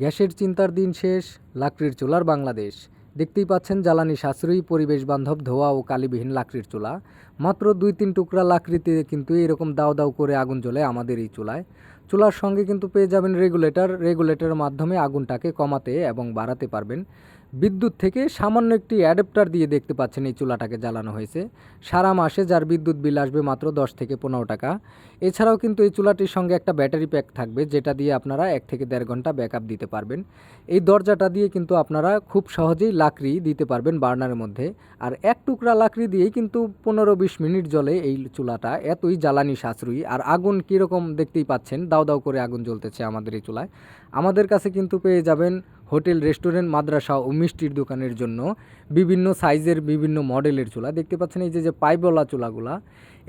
গ্যাসের চিন্তার দিন শেষ, লাকড়ির চুলার বাংলাদেশ। দেখতেই পাচ্ছেন জ্বালানি সাশ্রয়ী, পরিবেশ বান্ধব, ধোয়া ও কালিবিহীন লাকড়ির চুলা। মাত্র দুই তিন টুকরা লাকড়িতে কিন্তু এরকম দাও দাও করে আগুন জ্বলে আমাদের এই চুলায়। চুলার সঙ্গে কিন্তু পেয়ে যাবেন রেগুলেটর রেগুলেটরের মাধ্যমে আগুনটাকে কমাতে এবং বাড়াতে পারবেন। বিদ্যুৎ থেকে সামান্য একটি অ্যাডাপ্টার দিয়ে দেখতে পাচ্ছেন এই চুলাটাকে জ্বালানো হয়েছে। সারা মাসে যার বিদ্যুৎ বিল আসবে মাত্র দশ থেকে পনেরো টাকা। এছাড়াও কিন্তু এই চুলাটির সঙ্গে একটা ব্যাটারি প্যাক থাকবে, যেটা দিয়ে আপনারা এক থেকে দেড় ঘণ্টা ব্যাকআপ দিতে পারবেন। এই দরজাটা দিয়ে কিন্তু আপনারা খুব সহজেই লাকড়ি দিতে পারবেন বার্নারের মধ্যে। আর এক টুকরা লাকড়ি দিয়েই কিন্তু পনেরো বিশ মিনিট জলে এই চুলাটা। এতই জ্বালানি সাশ্রয়ী। আর আগুন কীরকম দেখতেই পাচ্ছেন দাও দাও করে আগুন জ্বলতেছে আমাদের এই চুলায়। আমাদের কাছে কিন্তু পেয়ে যাবেন হোটেল, রেস্টুরেন্ট, মাদ্রাসা ও মিষ্টির দোকানের জন্য বিভিন্ন সাইজের বিভিন্ন মডেলের চুলা। দেখতে পাচ্ছেন এই যে যে পাইপওয়ালা চুলাগুলা,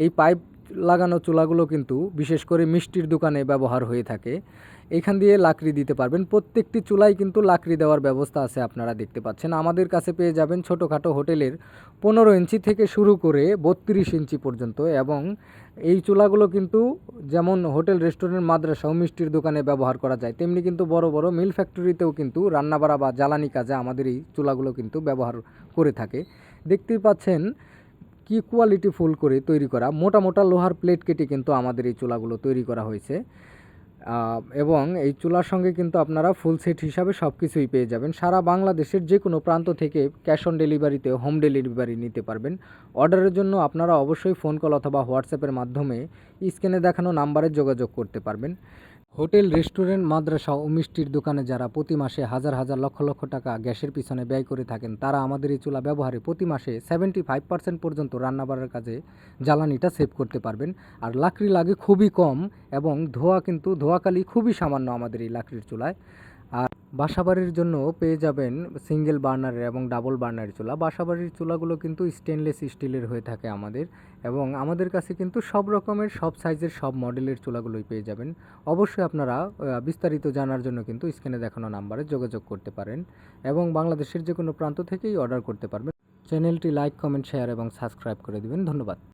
এই পাইপ লাগানো চুলাগুলো কিন্তু বিশেষ করে মিষ্টির দোকানে ব্যবহার হয়ে থাকে। এখান দিয়ে লাকড়ি দিতে পারবেন। প্রত্যেকটি চুলায় কিন্তু লাকড়ি দেওয়ার ব্যবস্থা আছে আপনারা দেখতে পাচ্ছেন। আমাদের কাছে পেয়ে যাবেন ছোটোখাটো হোটেলের পনেরো ইঞ্চি থেকে শুরু করে বত্রিশ ইঞ্চি পর্যন্ত এবং এই চুলাগুলো কিন্তু যেমন হোটেল, রেস্টুরেন্ট, মাদ্রাসা ও মিষ্টির দোকানে ব্যবহার করা যায়, তেমনি কিন্তু বড় বড় মিল ফ্যাক্টরিতেও কিন্তু রান্নাবাড়া বা জ্বালানি কাজে আমাদের এই চুলাগুলো কিন্তু ব্যবহার করে থাকে। দেখতেই পাচ্ছেন কি কোয়ালিটি ফুল করে তৈরি করা। মোটা মোটা লোহার প্লেট কেটে কিন্তু আমাদের এই চুলাগুলো তৈরি করা হয়েছে। এবং এই চুলার সঙ্গে কিন্তু আপনারা ফুল সেট হিসাবে সব কিছুই পেয়ে যাবেন। সারা বাংলাদেশের যে কোনো প্রান্ত থেকে ক্যাশ অন ডেলিভারিতে হোম ডেলিভারি নিতে পারবেন। অর্ডারের জন্য আপনারা অবশ্যই ফোন কল অথবা হোয়াটসঅ্যাপের মাধ্যমে স্ক্রিনে দেখানো নাম্বারে যোগাযোগ করতে পারবেন। হোটেল, রেস্টুরেন্ট, মাদ্রাসা ও মিষ্টির দোকানে যারা প্রতি মাসে হাজার হাজার লক্ষ লক্ষ টাকা গ্যাসের পিছনে ব্যয় করে থাকেন, তারা আমাদের এই চুলা ব্যবহারে প্রতি মাসে সেভেন্টি ফাইভ পার্সেন্ট পর্যন্ত রান্নাবাড়ার কাজে জ্বালানিটা সেভ করতে পারবেন। আর লাকড়ি লাগে খুবই কম এবং ধোয়া কিন্তু, ধোয়াকালি খুবই সামান্য আমাদের এই লাকড়ির চুলায়। আর বাসাবাড়ির জন্য পেয়ে যাবেন সিঙ্গেল বার্নারের এবং ডাবল বার্নারের চুলা। বাসাবাড়ির চুলাগুলো কিন্তু স্টেনলেস স্টিলের হয়ে থাকে আমাদের এবং আমাদের কাছে কিন্তু সব রকমের, সব সাইজের, সব মডেলের চুলাগুলোই পেয়ে যাবেন। অবশ্যই আপনারা বিস্তারিত জানার জন্য কিন্তু স্ক্রিনে দেখানো নাম্বারে যোগাযোগ করতে পারেন এবং বাংলাদেশের যে কোনো প্রান্ত থেকেই অর্ডার করতে পারবেন। চ্যানেলটি লাইক, কমেন্ট, শেয়ার এবং সাবস্ক্রাইব করে দিবেন। ধন্যবাদ।